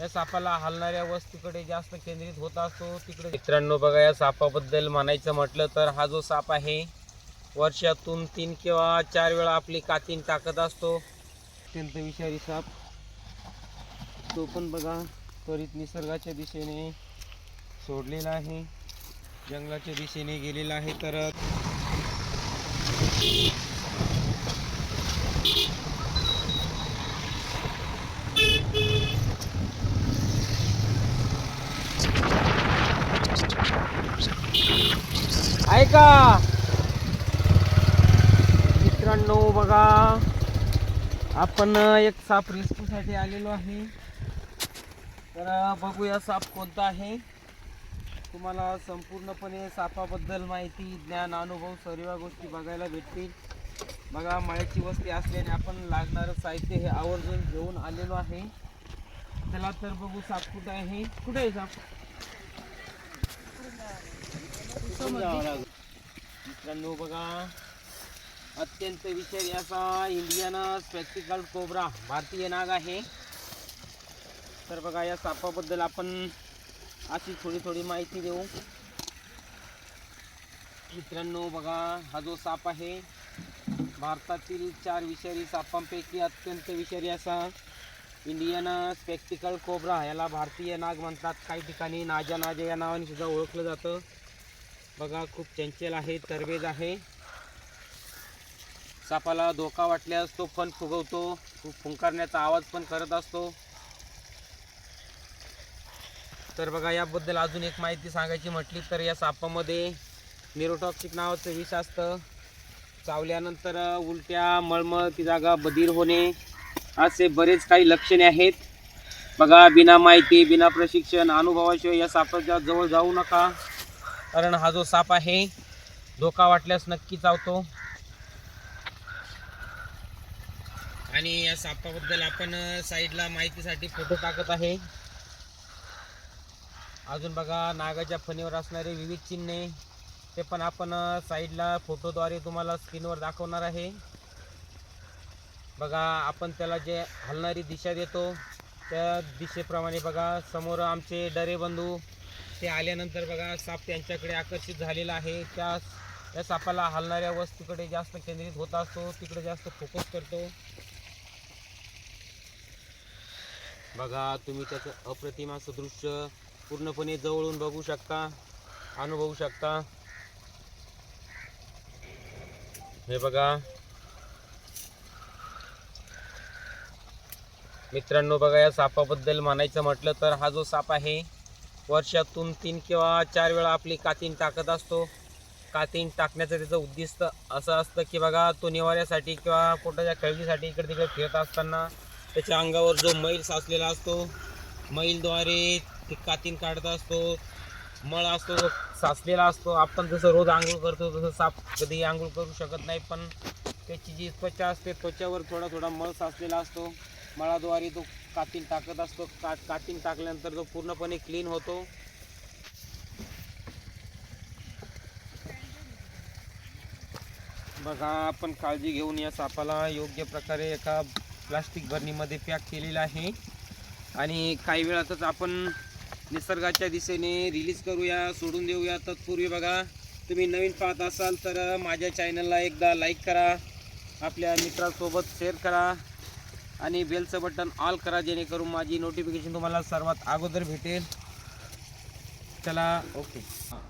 या सापाला हलणाऱ्या वस्तूकडे जास्त केंद्रित होत असतो तिकडे मित्रांनो बघा या सापाबद्दल म्हणायचं म्हटलं तर हा जो साप आहे वर्षातून तीन किंवा चार वेळा आपली कातीन टाकत असतो. अत्यंत विषारी साप. तो पण बघा त्वरित निसर्गाच्या दिशेने सोडलेला आहे. जंगलाच्या दिशेने गेलेला आहे तर का? मित्रांनो बघा. आपण एक साप रेस्क्यूसाठी आलेलो आहे. तर बघूया साप कोणता आहे. तुम्हाला संपूर्णपणे सापाबद्दल माहिती ज्ञान अनुभव सर्व गोष्टी बघायला भेटतील. बघा मळ्याची वस्ती असल्याने आपण लागणारं साहित्य हे आवर्जून घेऊन आलेलो आहे. चला तर बघू साप कुठं आहे. कुठे आहे साप? मित्रांनो बघा. अत्यंत विषारी असा इंडियन स्पेक्टिकल कोबरा भारतीय नाग आहे. तर बघा या सापाबद्दल आपण अशी थोडी थोडी माहिती देऊ. मित्रांनो बघा हा जो साप आहे भारतातील चार विषारी सापांपैकी अत्यंत विषारी असा इंडियन स्पेक्टिकल कोबरा याला भारतीय नाग म्हणतात. काही ठिकाणी नाजा नाजा या नावाने सुद्धा ओळखलं जातं. बघा खूप चंचल आहे तरबेज आहे. सापाला धोका वाटल्यास तो पण फुगवतो. खूप फुंकारण्याचा आवाज पण करत असतो. तर बघा याबद्दल अजून एक माहिती सांगायची म्हटली तर या सापामध्ये निरोटॉक्सिक नावाचं विष असतं. चावल्यानंतर उलट्या मळमळ ती जागा बधीर होणे असे बरेच काही लक्षणे आहेत. बघा बिना माहिती बिना प्रशिक्षण अनुभवाशिवाय या सापाच्या जवळ जाऊ नका. कारण हा जो साप आहे धोका वाटल्यास नक्की चावतो. आणि या सापाबद्दल आपण साईडला माहितीसाठी फोटो टाकत आहे. अजून बघा नागाच्या फणीवर असणारे विविध चिन्हे ते पण आपण साईडला फोटोद्वारे तुम्हाला स्क्रीनवर दाखवणार आहे. बघा आपण त्याला जे हलणारी दिशा देतो त्या दिशेप्रमाणे बघा समोर आमचे डरे बंधू ते आल्यानंतर बघा साप त्यांच्याकडे आकर्षित झालेला आहे. त्या त्या सापाला हलणाऱ्या वस्तूकडे जास्त केंद्रित होत असतो. तिकडे जास्त फोकस करतो. बघा तुम्ही त्याचं अप्रतिम असं दृश्य पूर्णपणे जवळून बघू शकता अनुभवू शकता. हे बघा. मित्रांनो बघा या सापाबद्दल म्हणायचं म्हटलं तर हा जो साप आहे वर्षातून तीन किंवा चार वेळा आपली कातीन टाकत असतो. कातीन टाकण्याचं त्याचं उद्दिष्ट असं असतं की बघा तो निवाऱ्यासाठी किंवा पोटाच्या खळगीसाठी इकडे तिकडे फिरत असताना त्याच्या अंगावर जो मैल साचलेला असतो मैलद्वारे ते कातीन काढत असतो मळ असतो तो साचलेला असतो. आपण जसं रोज आंघोळ करतो तसं साप कधी आंघोळ करू शकत नाही पण त्याची जी त्वचा असते त्वचावर थोडा थोडा मळ साचलेला असतो. मळाद्वारे तो काटिंग टाकत असतो. का कातीन टाकल्यानंतर तो पूर्णपणे क्लीन होतो. बघा आपण काळजी घेऊन या सापाला. योग्य प्रकारे एका प्लास्टिक भरणीमध्ये पॅक केलेला आहे. आणि काही वेळातच आपण निसर्गाच्या दिशेने रिलीज करूया सोडून देऊया. तत्पूर्वी बघा तुम्ही नवीन पाहत असाल तर माझ्या चॅनलला एकदा लाईक करा. आपल्या मित्रांसोबत शेअर करा. आणि बेलचं बटन ऑल करा जेणेकरून माझी नोटिफिकेशन तुम्हाला सर्वात अगोदर भेटेल. चला. ओके.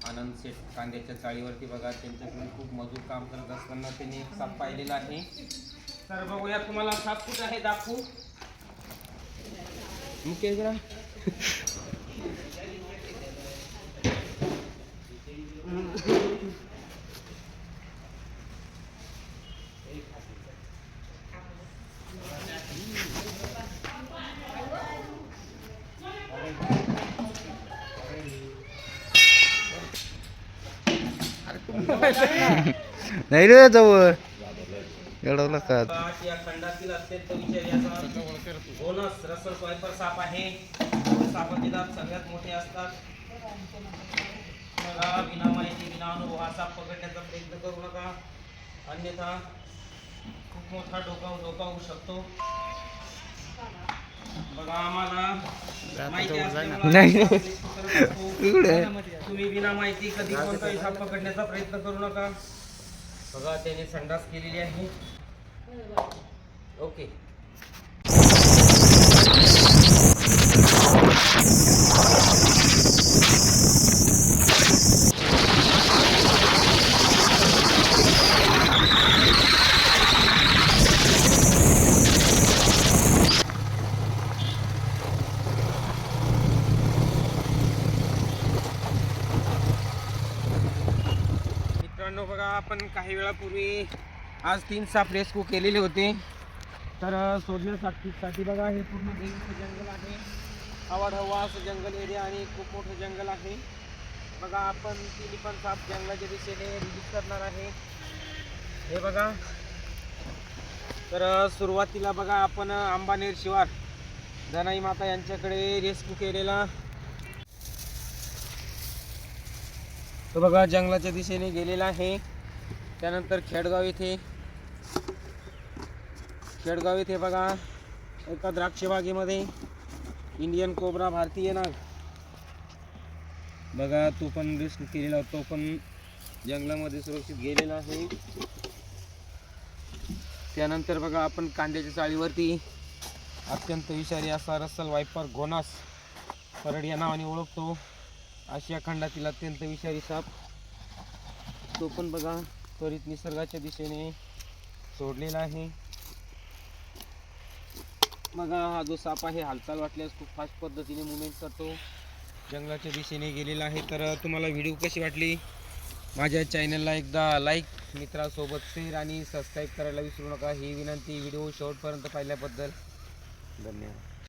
आनंद सेठ कांद्याच्या चाळीवरती बघा त्यांच्याकडे खूप मजूर काम करत असताना त्यांनी एक साप पाहिलेला आहे. तर बघूया तुम्हाला साप कुठं आहे दाखवू. मुकेश नाही रे जवळ. एवढं का? या खंडातील अत्यंत विषारी असा बोनस रसल स्वायपर साप आहे. सापाचे दात सगळ्यात मोठे असतात. बघा बिना माहिती बिना अनुभव हा साप पकडण्याचा प्रयत्न करू नका. अन्यथा खूप मोठा डोका धोका होऊ शकतो. बघा आम्हाला माहिती असल्यामुळे तुम्ही बिना माहिती कधी कोणताही साप पकडण्याचा प्रयत्न करू नका. बघा त्याने संडास केलेली आहे. ओके मित्रांनो बघा आपण काही वेळापूर्वी आज तीन साप रेस्क्यू केलेले होते. तर सोडण्यासाठी बघा हे पूर्ण देवीचं जंगल आहे. आवाढवा असं जंगल एरिया आणि खूप मोठं जंगल आहे. बघा आपण तिन्ही पण साप जंगलाच्या दिशेने रिलीज करणार आहे. हे बघा. तर सुरुवातीला बघा आपण आंबानेर शिवार जनाई माता यांच्याकडे रेस्क्यू केलेला. तो बघा जंगलाच्या दिशेने गेलेला आहे. त्यानंतर खेडगाव येथे खेडगाव येथे बघा एका द्राक्षबागेमध्ये इंडियन कोबरा भारतीय नाग. बघा तो पण रिस्क केलेला तो पण जंगलामध्ये सुरक्षित गेलेला आहे. त्यानंतर बघा आपण कांद्याच्या चाळीवरती अत्यंत विषारी असा रस्सल वायपर घोनास परड या नावाने ओळखतो. आशिया खंडातील अत्यंत विषारी साप. तो पण बघा त्वरित निसर्गाच्या दिशेने सोडलेला आहे. बघा हा जो साप आहे हालचाल वाटल्यास खूप फास्ट पद्धतीने मुवमेंट करतो. जंगलाच्या दिशेने गेलेला आहे. तर तुम्हाला व्हिडिओ कशी वाटली? माझ्या चॅनलला एकदा लाईक मित्रासोबत शेअर आणि सबस्क्राईब करायला विसरू नका. ही विनंती व्हिडिओ शेवटपर्यंत पाहिल्याबद्दल. धन्यवाद.